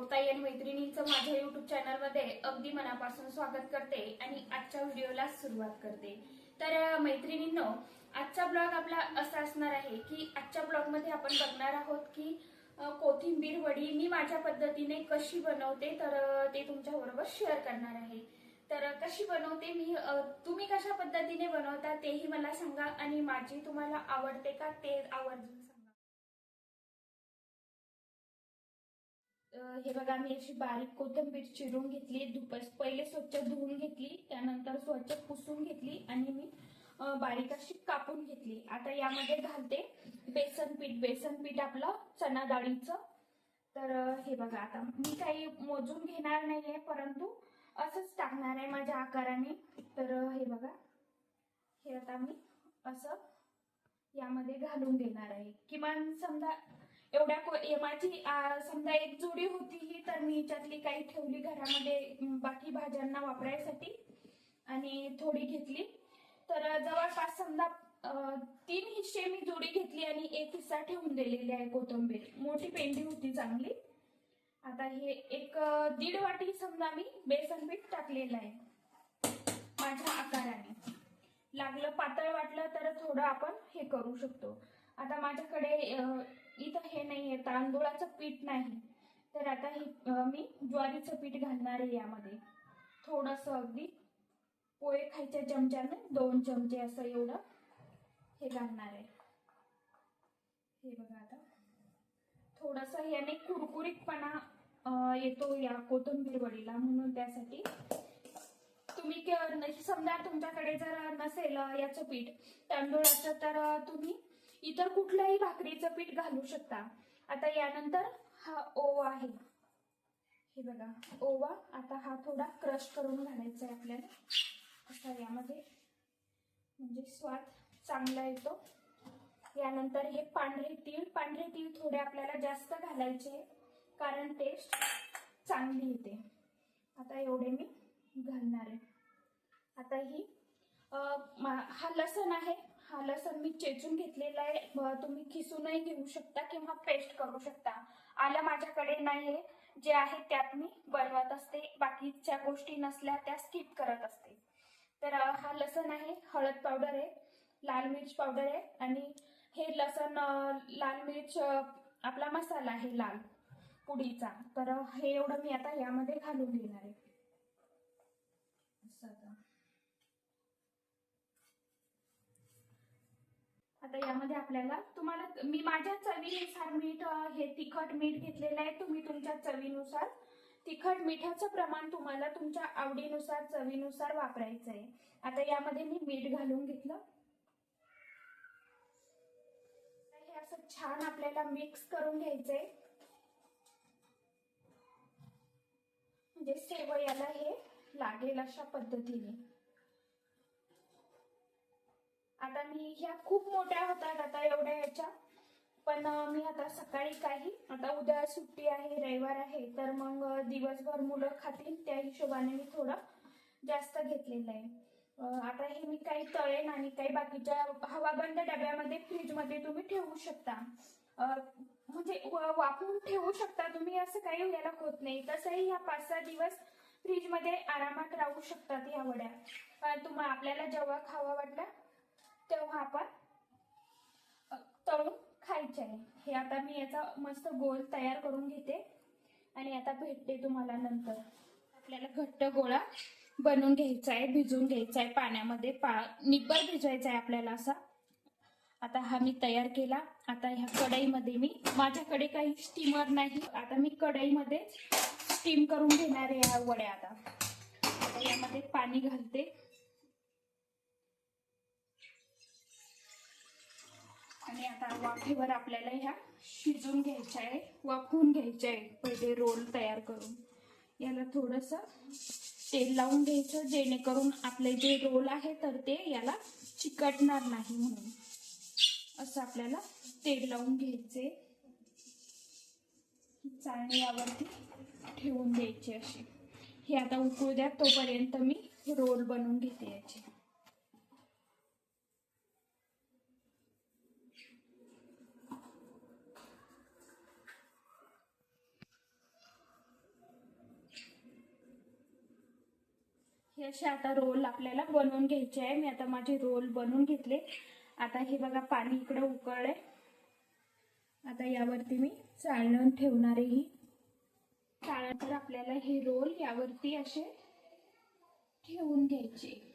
गोडताई आणि मैत्रिणीचं माझ्या युट्यूब चॅनलमध्ये अगदी मनापासून स्वागत करते आणि आजच्या व्हिडिओला सुरुवात करते. तर मैत्रिणींनो आजचा ब्लॉग आपला असा असणार आहे की आजच्या ब्लॉगमध्ये आपण बघणार आहोत की कोथिंबीर वडी मी माझ्या पद्धतीने कशी बनवते तर ते तुमच्याबरोबर शेअर करणार आहे. तर कशी बनवते मी तुम्ही कशा पद्धतीने बनवता तेही मला सांगा आणि माझी तुम्हाला आवडते का ते आवड सांगा. हे बघा मी अशी बारीक कोथिंबीर चिरून घेतली दुपार पहिले स्वच्छ धुवून घेतली त्यानंतर स्वच्छ पुसून घेतली आणि मी बारीक अशी कापून घेतली. आता यामध्ये घालते बेसन पीठ. बेसन पीठ आपलं चना डाळीचं. तर हे बघा आता मी काही मोजून घेणार नाहीये परंतु असंच टाकणार आहे माझ्या आकाराने. तर हे बघा हे आता मी असं यामध्ये घालून देणार आहे. किमान समजा एवढ्या को- माझी समजा एक जोडी होती ही तर मी याच्यातली काही ठेवली घरामध्ये बाकी भाज्यांना वापरायसाठी. आणि थोडी घेतली. तर जवळपास समजा तीन हिस्से मी जोडी घेतली आणि एक हिस्सा ठेवून दिलेली आहे कोथिंबीर. मोठी पेंडी होती चांगली. आता हे एक दीड वाटी समजा मी बेसन पीठ टाकलेलं आहे. माझ्या आकाराने. लागलं पातळ वाटलं तर थोडं आपण हे करू शकतो. आता माझ्याकडे इथं हे नाहीये तांदूळाचं पीठ नाही. तर आता हे मी ज्वारीचं पीठ घालणार आहे यामध्ये. थोडंसं अगदी पोहे खायच्या चमच्याने दोन चमचे असं एवढं हे घालणार आहे. हे बघा आता. थोडंसं याने कुरकुरीतपणा येतो या कोथिंबीर वडीला म्हणून त्यासाठी. तुम्ही नाही समजा तुमच्याकडे जर नसेल याचं पीठ तांदूळाचं तर तुम्ही इतर कुठल्याही भाकरीचं पीठ घालू शकता. आता यानंतर हा ओवा आहे. हे बघा ओवा आता हा थोडा क्रश करून घालायचा आहे आपल्याला. असा यामध्ये म्हणजे स्वाद चांगला येतो. यानंतर हे पांढरे तीळ पांढरे तीळ थोडे आपल्याला जास्त घालायचे कारण टेस्ट चांगली येते. आता एवढे मी घालणार आहे. आता ही आ, मा- हा लसण आहे. हा लसण मी चेचून घेतलेला आहे. तुम्ही खिसूनही घेऊ शकता किंवा पेस्ट करू शकता. आलं माझ्याकडे नाहीये. जे आहे त्यात मी बनवत असते. बाकीच्या गोष्टी नसल्या त्या स्किप करत असते. तर हा लसण आहे. हळद पावडर आहे. लाल मिरच पावडर आहे. आणि हे लसण लाल मिरच आपला मसाला आहे लाल पुडीचा. तर हे एवढं मी आता यामध्ये घालून घेणार आहे. आता. यामध्ये आपल्याला तुम्हाला मी माझ्या चवीनुसार मीठ हे तिखट मीठ घेतलेलं आहे. तुम्ही तुमच्या चवीनुसार तिखट मिठाचं प्रमाण तुम्हाला तुमच्या आवडीनुसार चवीनुसार वापरायचं आहे. आता यामध्ये मी मीठ घालून घेतलं. हे असं छान आपल्याला मिक्स करून घ्यायचंय म्हणजे सेवयाला हे लागेल अशा पद्धतीने. आता मी ह्या खूप मोठ्या होतात आता एवढ्या ह्याच्या. पण मी आता सकाळी काही आता उद्या सुट्टी आहे रविवार आहे तर मग दिवसभर मुलं खातील त्या हिशोबाने मी थोडं जास्त घेतलेलं आहे. आता हे मी काही तळेन आणि काही बाकीच्या हवाबंद डब्यामध्ये फ्रीजमध्ये तुम्ही ठेवू शकता. म्हणजे व- ठेवू शकता तुम्ही असं काही याला होत नाही. तसंही ह्या पाच सहा दिवस फ्रीजमध्ये आरामात राहू शकतात ह्या वड्या. पण तुम्हाला आपल्याला जेव्हा खावा वाटला तेव्हा आपण तळून खायचे आहे. हे आता मी याचा मस्त गोल तयार करून घेते आणि आता भेटते तुम्हाला नंतर. आपल्याला घट्ट गोळा बनवून घ्यायचा आहे भिजवून घ्यायचा आहे पाण्यामध्ये. पा निब्बर भिजवायचा आहे आपल्याला असा. आता हा मी तयार केला. आता ह्या कढईमध्ये मी माझ्याकडे काही स्टीमर नाही. आता मी कढईमध्ये स्टीम करून घेणार आहे ह्या वड्या आता यामध्ये पाणी घालते. आणि आता वाफेवर आपल्याला ह्या शिजून घ्यायच्या आहे वाफवून घ्यायच्या आहे. पहिले रोल तयार करून. याला थोडस तेल लावून घ्यायचं जेणेकरून आपले जे रोल आहे तर ते याला चिकटणार नाही म्हणून. असं आपल्याला तेल लावून घ्यायचे चाळणी यावरती ठेवून द्यायची अशी. हे आता उकळू द्या तोपर्यंत मी रोल बनवून घेते याचे. हे असे आता रोल आपल्याला बनवून घ्यायचे आहे. मी आता माझे रोल बनवून घेतले. आता हे बघा पाणी इकडे उकळलंय. आता यावरती मी चाळण ठेवणार आहे ही. त्यानंतर आपल्याला हे रोल यावरती असे ठेवून घ्यायचे.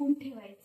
झाकून ठेवायचे